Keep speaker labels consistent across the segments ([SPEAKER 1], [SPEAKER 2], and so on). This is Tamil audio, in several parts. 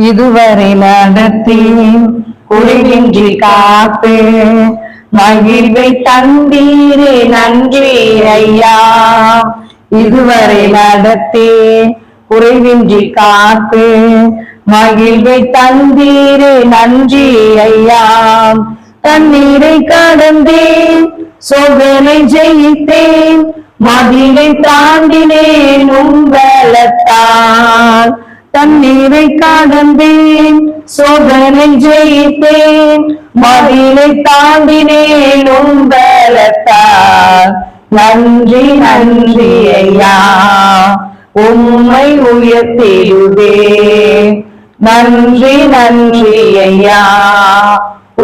[SPEAKER 1] இதுவரை நடத்தி குறைவின்றி காத்து மகிழ்வை தந்தீரே நன்றி ஐயா. இதுவரை நடத்தி. குறைவின்றி காத்து மகிழ்வை தந்தீரே நன்றி ஐயா. தண்ணீரை கடந்தேன். சோதனை ஜெயித்தேன். மதிலை தாண்டினேன் உங்களத்தான் தண்ணீரை கடந்தேன் சோதனை ஜெயித்தேன் மதிலை தாண்டினேன் உங்களத்தால் நன்றி நன்றி ஐயா உம்மை உயர்த்திடுவே நன்றி நன்றி ஐயா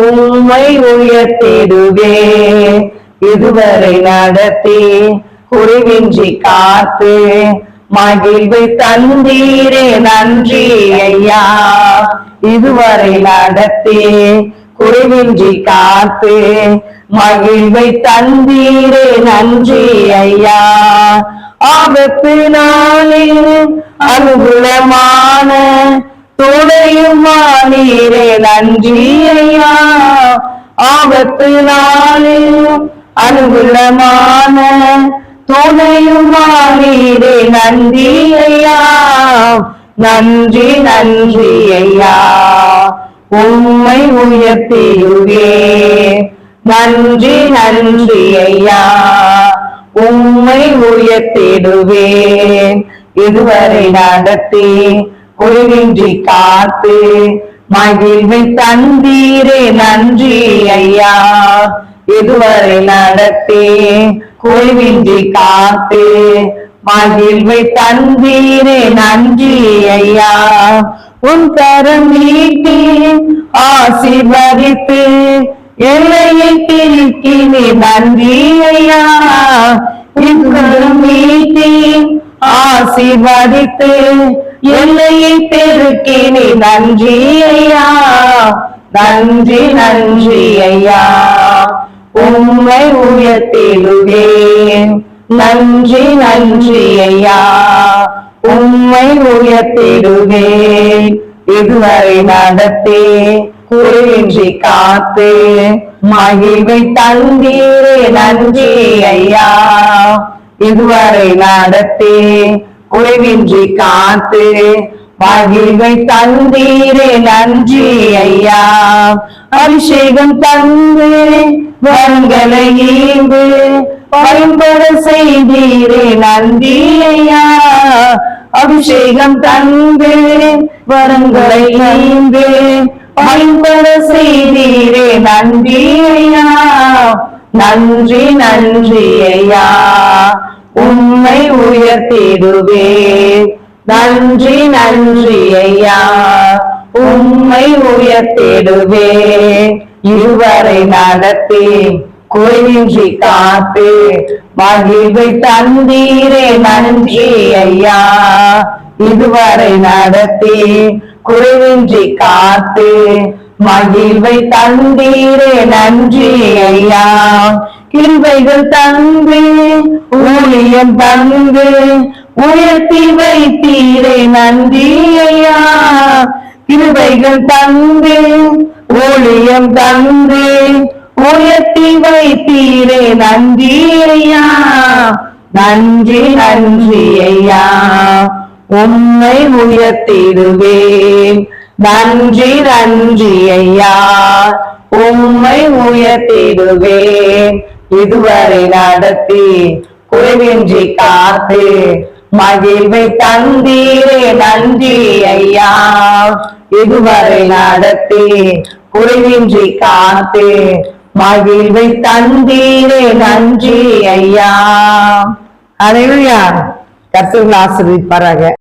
[SPEAKER 1] உம்மை உயர்த்திடுவே இதுவரை நடத்தி குறைவின்றி காத்து மகிழ்வு தந்தீரே நன்றி ஐயா. இதுவரை நடத்தி குறைவின்றி காத்து மகிழ்வை தந்தீரே நன்றி ஐயா. ஆபத்து நாளில் அனுகூலமான துணையுமா நீரே நன்றி ஐயா. ஆபத்து நாளில் அனுகூலமான நன்றி ஐயா நன்றி நன்றி ஐயா உம்மை உயர்த்தியுவே நன்றி நன்றி ஐயா உம்மை உயர்த்திடுவேன் இதுவரை நடத்தி குறைவின்றி காத்து மகிழ்வை தந்தீரே நன்றி ஐயா இதுவரை நடத்தி குறைவின்றி காத்து மகிழ்வை தந்தீரே நன்றி ஐயா. உன் கரம் நீட்டி ஆசிர்வதித்து எல்லையை திருக்கினே நன்றி ஐயா. உன் கரம் நீட்டி ஆசிர்வதித்து எல்லையை பெருக்கினே நன்றி ஐயா. நன்றி நன்றி ஐயா. உண்மை உயர்த்திடுவேன். நன்றி நன்றி ஐயா. உம்மை உயர்த்திடுவேன் இதுவரை நடத்தே. குறையின்றி காத்து. மகிழ்வை தந்தீரே நன்றி ஐயா. இதுவரை நடத்தே. குறைவின்றி காத்து. மகிழ்வை தந்தீரே நன்றி ஐயா. அபிஷேகம் தந்து. வரங்களை ஈந்து பயன்பட செய்தீரே நன்றி ஐயா அபிஷேகம் தந்து வரங்களை ஈந்து பயன்பட செய்தீரே நன்றி ஐயா நன்றி நன்றி ஐயா. உண்மை உயர்த்திடுவே நன்றி நன்றி ஐயா. உண்மை உயர்த்திடுவே இருவரை நடத்தி குறைவின்றி காத்து மகிழ்வை தந்தீரே நன்றி ஐயா. இதுவரை நடத்தி. குறைவின்றி காத்து மகிழ்வை தந்தீரே நன்றி ஐயா. கிருபைகள் தந்து ஊழியம் தந்து உயர்த்தி வைத்தீரே நன்றி ஐயா. கிருபைகள் தந்து ஊழியம் தந்து உயர்த்தி வைத்தீரே நன்றி ஐயா. நன்றி நன்றி ஐயா. உன்னை உயர்த்திடுவேன். நன்றி நன்றி ஐயா. உம்மை உயர்த்திடுவேன். இதுவரை நடத்தி குறைவின்றி காத்து மகிழ்வை தந்தீரே நன்றி ஐயா. இதுவரை நடத்தி குறைவின்றி காத்து மகிழ்வை தந்தீரே நன்றி ஐயா. அனைவரையா கருத்துக்கள் ஆசிரியப்பாராக